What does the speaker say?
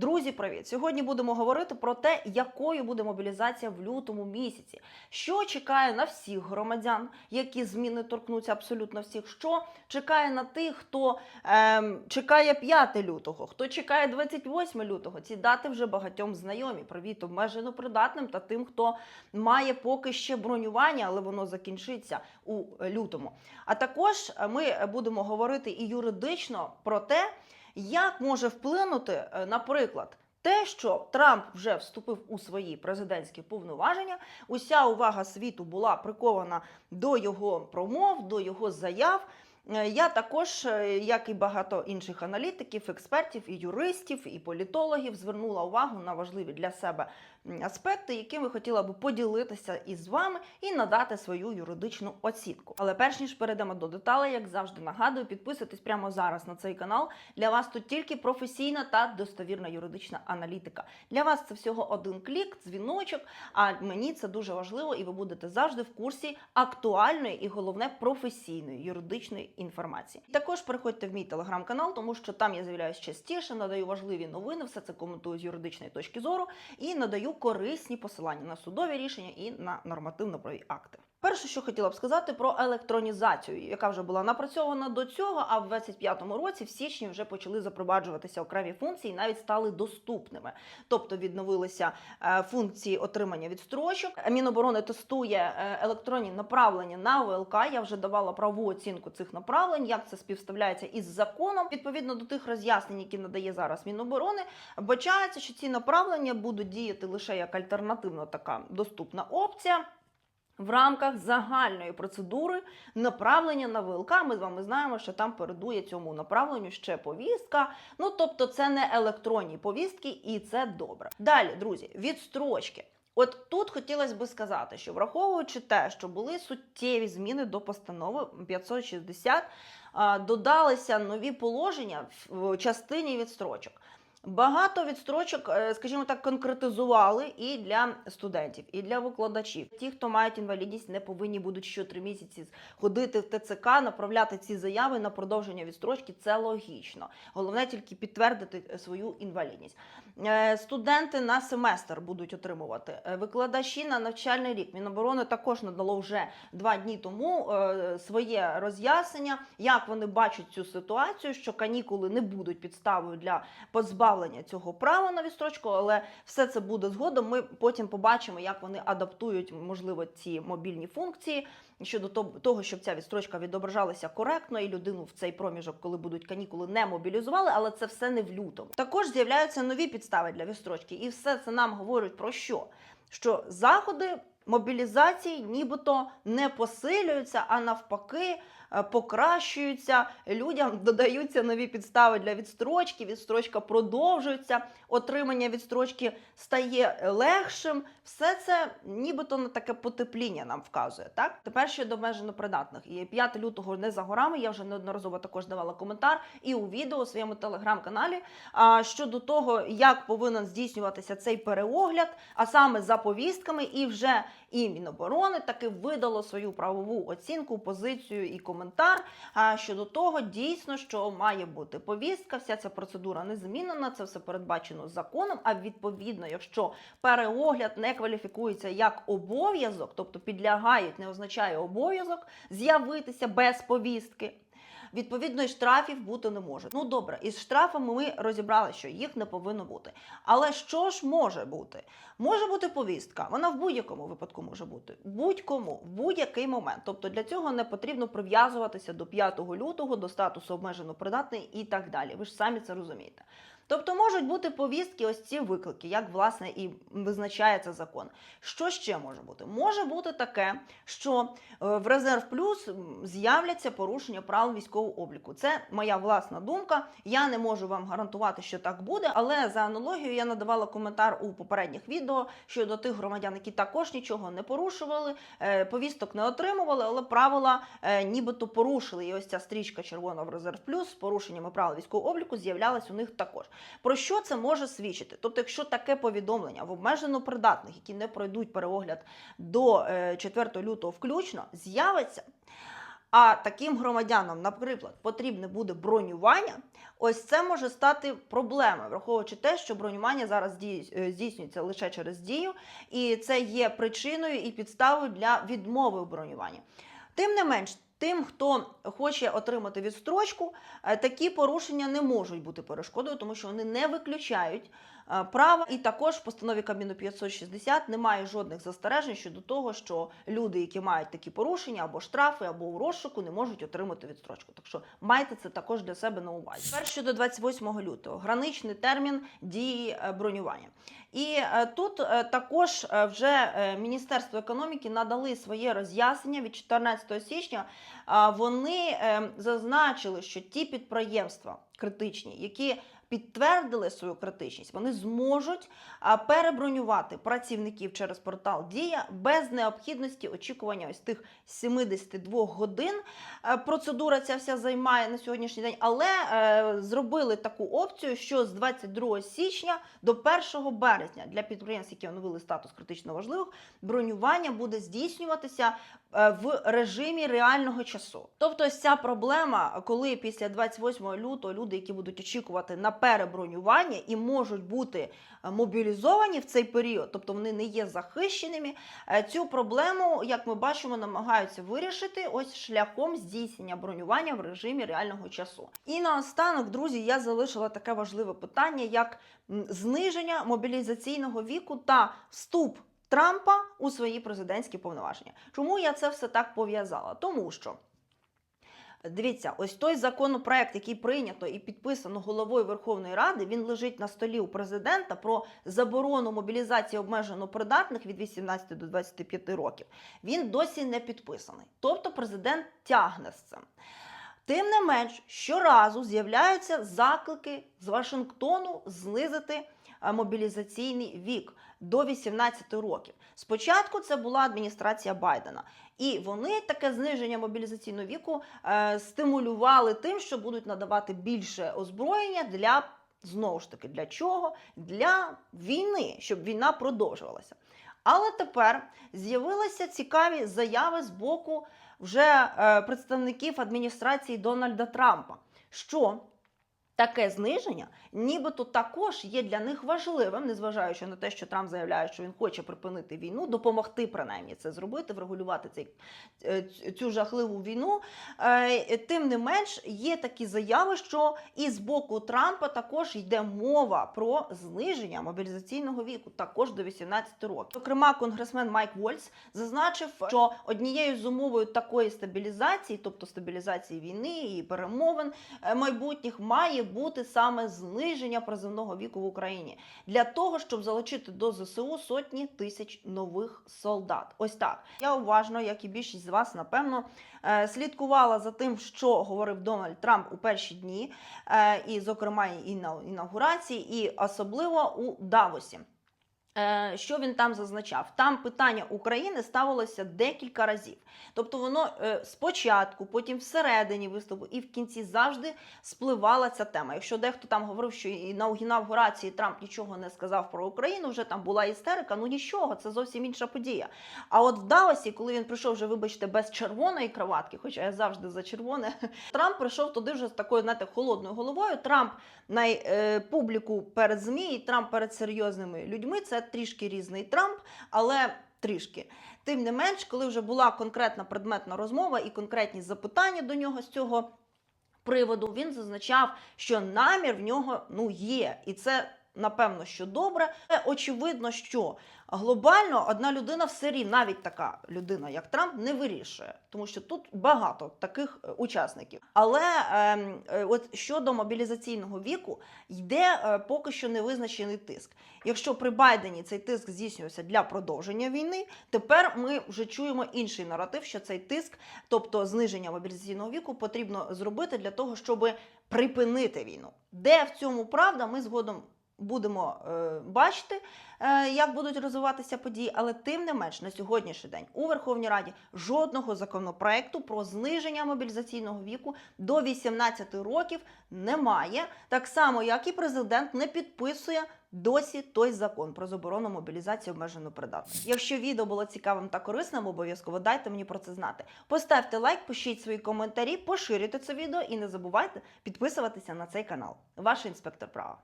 Друзі, привіт! Сьогодні будемо говорити про те, якою буде мобілізація в лютому місяці, що чекає на всіх громадян, які зміни торкнуться абсолютно всіх, що чекає на тих, хто ем, чекає 5 лютого, хто чекає 28 лютого. Ці дати вже багатьом знайомі. Привіт обмежено придатним та тим, хто має поки ще бронювання, але воно закінчиться у лютому. А також ми будемо говорити і юридично про те, як може вплинути, е, наприклад, те, що Трамп вже вступив у свої президентські повноваження, уся увага світу була прикована до його промов, до його заяв. Е, Я також, е, як і багато інших аналітиків, експертів, і юристів, і політологів, звернула увагу на важливі для себе аспекти, якими хотіла би поділитися із вами і надати свою юридичну оцінку. Але перш ніж перейдемо до деталей, як завжди нагадую, підписуйтесь прямо зараз на цей канал. Для вас тут тільки професійна та достовірна юридична аналітика. Для вас це всього один клік, дзвіночок. А мені це дуже важливо, і ви будете завжди в курсі актуальної і головне професійної юридичної інформації. Також переходьте в мій телеграм-канал, тому що там я з'являюсь частіше, надаю важливі новини, все це коментую з юридичної точки зору і надаю корисні посилання на судові рішення і на нормативно правові акти. Перше, що хотіла б сказати про електронізацію, яка вже була напрацьована до цього, а в 25-му році, в січні, вже почали запроваджуватися окремі функції, навіть стали доступними. Тобто відновилися е, функції отримання відстрочок. Міноборони тестує е, електронні направлення на ВЛК. Я вже давала правову оцінку цих направлень, як це співставляється із законом. Відповідно до тих роз'яснень, які надає зараз Міноборони, вбачається, що ці направлення будуть діяти лише як альтернативна така доступна опція. В рамках загальної процедури направлення на ВЛК ми з вами знаємо, що там передує цьому направленню ще повістка. Ну тобто, це не електронні повістки, і це добре. Далі, друзі, відстрочки. От тут хотілося би сказати, що враховуючи те, що були суттєві зміни до постанови 560, додалися нові положення в частині відстрочок. Багато відстрочок, е, скажімо так, конкретизували і для студентів, і для викладачів. Ті, хто мають інвалідність, не повинні будуть що три місяці ходити в ТЦК, направляти ці заяви на продовження відстрочки. Це логічно. Головне тільки підтвердити е, свою інвалідність. Е, Студенти на семестр будуть отримувати викладачі на навчальний рік. Міноборони також надало вже два дні тому своє роз'яснення, як вони бачать цю ситуацію, що канікули не будуть підставою для позбавлення цього права на відстрочку, але все це буде згодом. Ми потім побачимо, як вони адаптують, можливо, ці мобільні функції щодо то- того, щоб ця відстрочка відображалася коректно, і людину в цей проміжок, коли будуть канікули, не мобілізували, але це все не в лютому. Також з'являються нові підстави для відстрочки, і все це нам говорить про що? Що заходи мобілізації нібито не посилюються, а навпаки. е, Покращуються, людям додаються нові підстави для відстрочки, відстрочка продовжується, отримання відстрочки стає легшим. Все це нібито на таке потепління нам вказує. Так тепер щодо обмежено придатних. І 5 лютого не за горами. Я вже неодноразово також давала коментар і у відео у своєму телеграм-каналі а, щодо того, як повинен здійснюватися цей переогляд, а саме за повістками, і вже і Міноборони таки видало свою правову оцінку, позицію і коментар щодо того, дійсно, що має бути повістка. Вся ця процедура не змінена, це все передбачено законом. А відповідно, якщо переогляд не кваліфікується як обов'язок, тобто підлягають, не означає обов'язок з'явитися без повістки. Відповідно, і штрафів бути не може. Ну добре, із штрафами ми розібрали, що їх не повинно бути. Але що ж може бути? Може бути повістка. Вона в будь-якому випадку може бути. Будь-кому, в будь-який момент. Тобто для цього не потрібно прив'язуватися до 5 лютого, до статусу обмежено придатний і так далі. Ви ж самі це розумієте. Тобто можуть бути повістки, ось ці виклики, як власне і визначається закон. Що ще може бути? Може бути таке, що е, в резерв плюс з'являться порушення правил військового обліку. Це моя власна думка. Я не можу вам гарантувати, що так буде, але за аналогією я надавала коментар у попередніх відео щодо тих громадян, які також нічого не порушували, е, повісток не отримували, але правила е, нібито порушили. І ось ця стрічка червона в резерв плюс з порушеннями правил військового обліку з'являлась у них також. Про що це може свідчити? Тобто, якщо таке повідомлення в обмежено придатних, які не пройдуть переогляд до е, 4 лютого включно, з'явиться. а таким громадянам, наприклад, потрібне буде бронювання, ось це може стати проблемою, враховуючи те, що бронювання зараз е, здійснюється лише через дію, і це є причиною і підставою для відмови у бронюванні. Тим не менш, тим, хто хоче отримати відстрочку, е, такі порушення не можуть бути перешкодою, тому що вони не виключають права. І також в постанові Кабміну 560 немає жодних застережень щодо того, що люди, які мають такі порушення або штрафи, або у розшуку, не можуть отримати відстрочку. Так що майте це також для себе на увазі. Тепер щодо 28 лютого, граничний термін дії е, бронювання. І е, тут е, також е, вже е, Міністерство економіки надали своє роз'яснення від 14 січня. Вони е, зазначили, що ті підприємства критичні, які підтвердили свою критичність, вони зможуть перебронювати працівників через портал Дія без необхідності очікування ось тих 72 годин. Е, Процедура ця вся займає на сьогоднішній день, але е, зробили таку опцію, що з 22 січня до 1 березня для підприємств, які оновили статус критично важливих, бронювання буде здійснюватися е, в режимі реального часу. Тобто, ця проблема, коли після 28 лютого люди, які будуть очікувати на перебронювання і можуть бути е, мобілізовані в цей період, тобто вони не є захищеними. е, Цю проблему, як ми бачимо, намагаються вирішити ось шляхом здійснення бронювання в режимі реального часу. І наостанок, друзі, я залишила таке важливе питання, як зниження мобілізаційного віку та вступ Трампа у свої президентські повноваження. Чому я це все так пов'язала? Тому що. Дивіться, ось той законопроект, який прийнято і підписано головою Верховної Ради, він лежить на столі у президента про заборону мобілізації обмежено придатних від 18 до 25 років. Він досі не підписаний. Тобто президент тягне з цим. Тим не менш, щоразу з'являються заклики з Вашингтону знизити е, мобілізаційний вік до 18 років. Спочатку це була адміністрація Байдена, і вони таке зниження мобілізаційного віку е, стимулювали тим, що будуть надавати більше озброєння для знову ж таки для чого? Для війни, щоб війна продовжувалася. Але тепер з'явилися цікаві заяви з боку вже е, представників адміністрації Дональда Трампа, що таке зниження нібито також є для них важливим, незважаючи на те, що Трамп заявляє, що він хоче припинити війну, допомогти принаймні це зробити, врегулювати цей, е, цю жахливу війну. Е, Тим не менш, є такі заяви, що і з боку Трампа також йде мова про зниження мобілізаційного віку, також до 18 років. Зокрема, конгресмен Майк Вольц зазначив, що однією з умовою такої стабілізації, тобто стабілізації війни і перемовин е, майбутніх, має бути саме зниження призивного віку в Україні для того, щоб залучити до ЗСУ сотні тисяч нових солдат. Ось так я уважно, як і більшість з вас, напевно, е, слідкувала за тим, що говорив Дональд Трамп у перші дні, е, і, зокрема, і на інаугурації, і особливо у Давосі. Е, Що він там зазначав? Там питання України ставилося декілька разів. Тобто воно е, спочатку, потім всередині виступу і в кінці завжди спливала ця тема. Якщо дехто там говорив, що і на інаугурації Трамп нічого не сказав про Україну, вже там була істерика, ну нічого, це зовсім інша подія. А от в Давосі, коли він прийшов вже, вибачте, без червоної краватки, хоча я завжди за червоне, Трамп прийшов туди вже з такою, знаєте, холодною головою. Трамп на е, публіку перед ЗМІ, і Трамп перед серйозними людьми. Це трішки різний Трамп, але трішки. Тим не менш, коли вже була конкретна предметна розмова і конкретні запитання до нього з цього приводу, він зазначав, що намір в нього ну є, і це. Напевно, що добре. Очевидно, що глобально одна людина все рівно, навіть така людина, як Трамп, не вирішує, тому що тут багато таких е, учасників. Але ем, е, от щодо мобілізаційного віку йде е, поки що невизначений тиск. Якщо при Байдені цей тиск здійснювався для продовження війни, тепер ми вже чуємо інший наратив, що цей тиск, тобто зниження мобілізаційного віку, потрібно зробити для того, щоб припинити війну. Де в цьому правда, ми згодом будемо е, бачити, е, як будуть розвиватися події, але тим не менш на сьогоднішній день у Верховній Раді жодного законопроекту про зниження мобілізаційного віку до 18 років немає. Так само, як і президент не підписує досі той закон про заборону мобілізації обмежено придатних. Якщо відео було цікавим та корисним, обов'язково дайте мені про це знати. Поставте лайк, пишіть свої коментарі, поширюйте це відео і не забувайте підписуватися на цей канал. Ваш інспектор права.